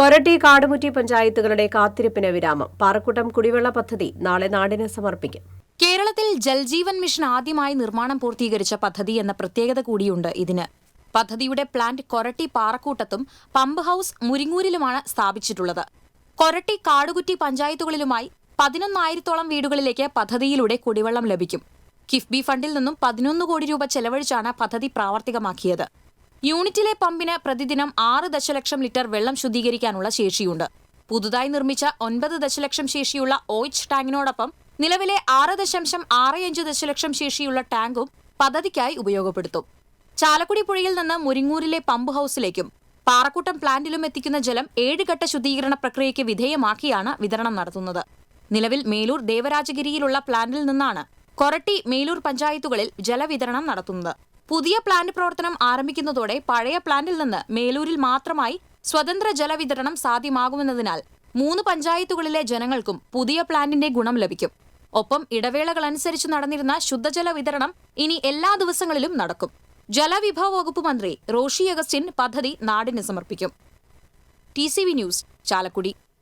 കൊരട്ടി കാടുമുറ്റി പഞ്ചായത്തുകളുടെ കാത്തിരിപ്പിന് വിരാമം. പാറക്കുട്ടം കുടിവെള്ള പദ്ധതി നാളെ നാടിന് സമർപ്പിക്കും. കേരളത്തിൽ ജൽജീവൻ മിഷൻ ആദ്യമായി നിർമ്മാണം പൂർത്തീകരിച്ച പദ്ധതി എന്ന പ്രത്യേകത കൂടിയുണ്ട് ഇതിന്. പദ്ധതിയുടെ പ്ലാന്റ് കൊരട്ടി പാറക്കൂട്ടത്തും പമ്പ് ഹൌസ് മുരിങ്ങൂരിലുമാണ് സ്ഥാപിച്ചിട്ടുള്ളത്. കൊരട്ടി കാടുകുറ്റി പഞ്ചായത്തുകളിലുമായി പതിനൊന്നായിരത്തോളം വീടുകളിലേക്ക് പദ്ധതിയിലൂടെ കുടിവെള്ളം ലഭിക്കും. കിഫ്ബി ഫണ്ടിൽ നിന്നും പതിനൊന്ന് കോടി രൂപ ചെലവഴിച്ചാണ് പദ്ധതി പ്രാവർത്തികമാക്കിയത്. യൂണിറ്റിലെ പമ്പിന് പ്രതിദിനം ആറ് ദശലക്ഷം ലിറ്റർ വെള്ളം ശുദ്ധീകരിക്കാനുള്ള ശേഷിയുണ്ട്. പുതുതായി നിർമ്മിച്ച ഒൻപത് ദശലക്ഷം ശേഷിയുള്ള ഓയിച്ച് ടാങ്കിനോടൊപ്പം നിലവിലെ ആറ് ദശാംശം ആറ് അഞ്ച് ദശലക്ഷം ശേഷിയുള്ള ടാങ്കും പദ്ധതിക്കായി ഉപയോഗപ്പെടുത്തും. ചാലക്കുടി പുഴയിൽ നിന്ന് മുരിങ്ങൂരിലെ പമ്പ് ഹൌസിലേക്കും പാറക്കൂട്ടം പ്ലാന്റിലും എത്തിക്കുന്ന ജലം ഏഴ് ഘട്ട ശുദ്ധീകരണ പ്രക്രിയയ്ക്ക് വിധേയമാക്കിയാണ് വിതരണം നടത്തുന്നത്. നിലവിൽ മേലൂർ ദേവരാജഗിരിയിലുള്ള പ്ലാന്റിൽ നിന്നാണ് കൊരട്ടി മേലൂർ പഞ്ചായത്തുകളിൽ ജലവിതരണം നടത്തുന്നത്. പുതിയ പ്ലാന്റ് പ്രവർത്തനം ആരംഭിക്കുന്നതോടെ പഴയ പ്ലാന്റിൽ നിന്ന് മേലൂരിൽ മാത്രമായി സ്വതന്ത്ര ജലവിതരണം സാധ്യമാകുമെന്നതിനാൽ മൂന്ന് പഞ്ചായത്തുകളിലെ ജനങ്ങൾക്കും പുതിയ പ്ലാന്റിന്റെ ഗുണം ലഭിക്കും. ഒപ്പം ഇടവേളകളനുസരിച്ച് നടന്നിരുന്ന ശുദ്ധജല വിതരണം ഇനി എല്ലാ ദിവസങ്ങളിലും നടക്കും. ജലവിഭവ വകുപ്പ് മന്ത്രി റോഷി അഗസ്റ്റിൻ പദ്ധതി നാടിന് സമർപ്പിക്കും. T news Chalakudy.